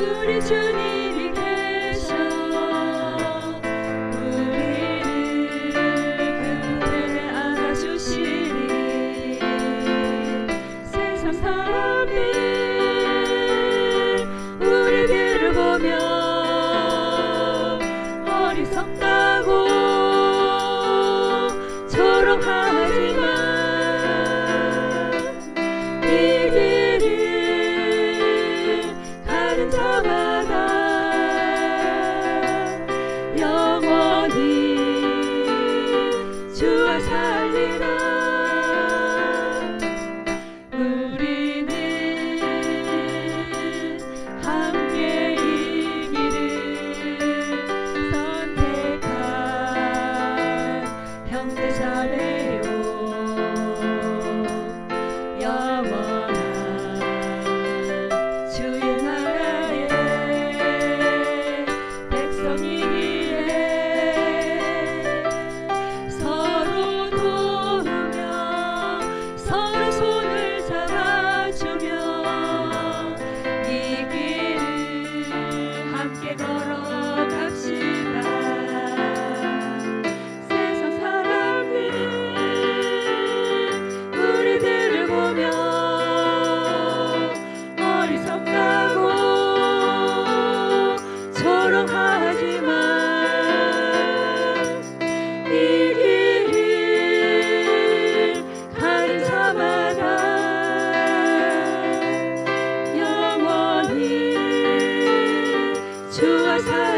우리 주님이 계셔. 우리를 그분에게 안아주시니 세상 사람들 우리들을 보며 어리석다고 형제자매. Christmas.